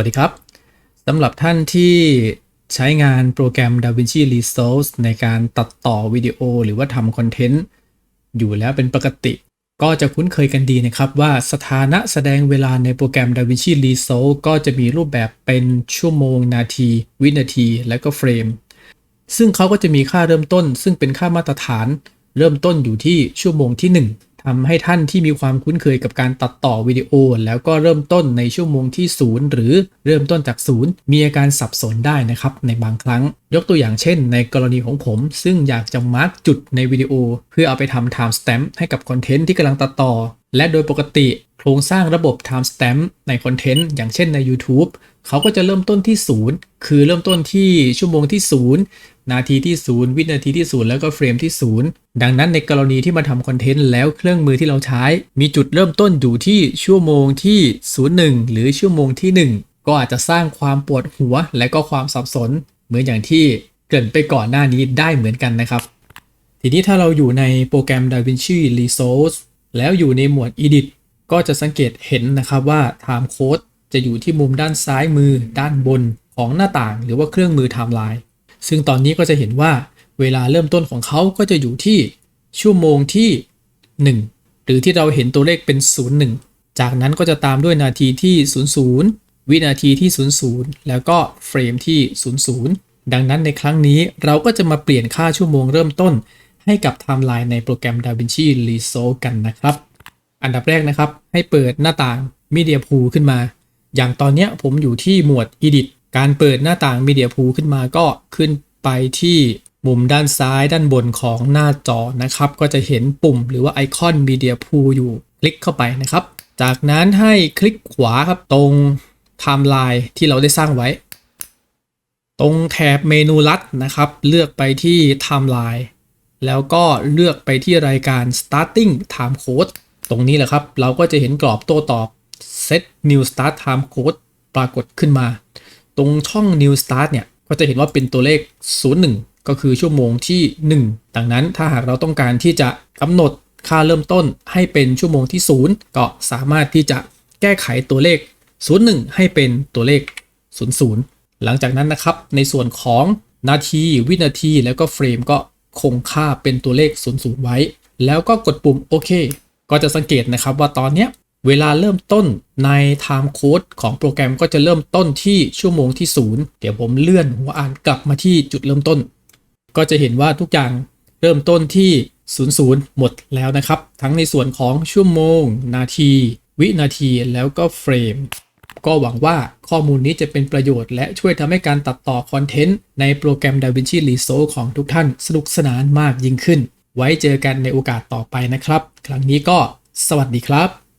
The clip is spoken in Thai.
วัสดีครับสำหรับท่านที่ใช้งานโปรแกรม DaVinci Resolve ในการตัดต่อวิดีโอหรือว่าทำคอนเทนต์อยู่แล้วเป็นปกติ ก็จะคุ้นเคยกันดีนะครับว่าสถานะแสดงเวลาในโปรแกรม DaVinci Resolve ก็จะมีรูปแบบเป็นชั่วโมง นาที วินาที และก็เฟรม ซึ่งเขาก็จะมีค่าเริ่มต้น ซึ่งเป็นค่ามาตรฐาน เริ่มต้นอยู่ที่ชั่วโมงที่ 1 ทำให้ท่านที่มีความคุ้นเคยกับการตัดต่อวิดีโอ แล้วก็เริ่มต้นในชั่วโมงที่ 0 หรือเริ่มต้นจากศูนย์มีอาการสับสนได้นะครับในบางครั้ง ยกตัวอย่างเช่น ในกรณีของผม ซึ่งอยากจะมาร์กจุดในวิดีโอ เพื่อเอาไปทำ time stamp ให้กับคอนเทนต์ที่กำลังตัดต่อ และโดยปกติ โครงสร้างระบบ time stamp ในคอนเทนต์อย่างเช่นใน YouTube เขาก็จะเริ่มต้นที่ 0 คือเริ่มต้นที่ชั่วโมงที่ 0 นาทีที่ 0 วินาทีที่ 0 แล้วก็เฟรมที่ 0 ดังนั้นในกรณีที่มาทำคอนเทนต์แล้วเครื่องมือที่เราใช้ มีจุดเริ่มต้นอยู่ที่ชั่วโมงที่ 01 หรือชั่วโมงที่ 1 ก็อาจจะสร้างความปวดหัวและก็ความสับสน เหมือนอย่างที่เกริ่นไปก่อนหน้านี้ได้เหมือนกันนะครับ ทีนี้ถ้าเราอยู่ในโปรแกรม DaVinci Resolve แล้วอยู่ในหมวด Edit ก็จะสังเกตเห็นนะครับว่า Time Code จะอยู่ที่มุมด้านซ้ายมือด้านบนของหน้าต่าง หรือว่าเครื่องมือไทม์ไลน์ ซึ่งตอนนี้ก็จะเห็นว่าเวลาเริ่มต้นของเขาก็จะอยู่ที่ชั่วโมงที่ 1 หรือที่เราเห็นตัวเลขเป็น 01 จากนั้นก็จะตามด้วยนาทีที่ 00 วินาทีที่ 00 แล้วก็เฟรมที่ 00 ดังนั้นในครั้งนี้เราก็จะมาเปลี่ยนค่าชั่วโมงเริ่มต้น ให้กับไทม์ไลน์ในโปรแกรม DaVinci Resolve กันนะครับ อันดับแรกนะครับให้เปิดหน้าต่าง Media Pool ขึ้นมา อย่างตอนนี้ผมอยู่ที่หมวด Edit การเปิดหน้าต่าง Media Pool ขึ้นมาก็ขึ้นไปที่มุมด้านซ้ายด้านบนของหน้าจอนะครับ ก็จะเห็นปุ่มหรือว่าไอคอน Media Pool อยู่คลิกเข้าไปนะครับ จากนั้นให้คลิกขวาครับตรงไทม์ไลน์ที่เราได้สร้างไว้ ตรงแถบเมนูลัดนะครับ เลือกไปที่ไทม์ไลน์แล้วก็เลือกไปที่รายการ starting time code ตรงนี้แหละครับ เราก็จะเห็นกรอบโต้ตอบ set new start time code ปรากฏขึ้นมา ตรงช่อง new start เนี่ย ก็จะเห็นว่าเป็นตัวเลข 01 ก็คือชั่วโมงที่ 1 ดังนั้นถ้าหากเราต้องการที่จะกำหนดค่าเริ่มต้นให้เป็นชั่วโมงที่ 0 ก็สามารถที่จะแก้ไขตัวเลข 01 ให้เป็นตัวเลข 00 หลังจากนั้นนะครับ ในส่วนของนาทีวินาทีแล้วก็เฟรมก็คงค่าเป็นตัวเลข 00 ไว้ แล้วก็กดปุ่มโอเค ก็จะสังเกตนะครับว่าตอนนี้ เวลาเริ่มต้นใน time code ของโปรแกรมก็จะเริ่มต้นที่ชั่วโมงที่ 0 เดี๋ยวผมเลื่อนหัวอ่านกลับมาที่จุดเริ่มต้น ก็จะเห็นว่าทุกอย่างเริ่มต้นที่ 00 หมดแล้วนะครับ ทั้งในส่วนของชั่วโมง นาที วินาทีแล้วก็เฟรม ก็หวังว่าข้อมูลนี้จะเป็นประโยชน์และช่วยทำให้การตัดต่อคอนเทนต์ในโปรแกรม DaVinci Resolve ของทุกท่านสนุกสนานมากยิ่งขึ้น ไว้เจอกันในโอกาสต่อไปนะครับ ครั้งนี้ก็สวัสดีครับ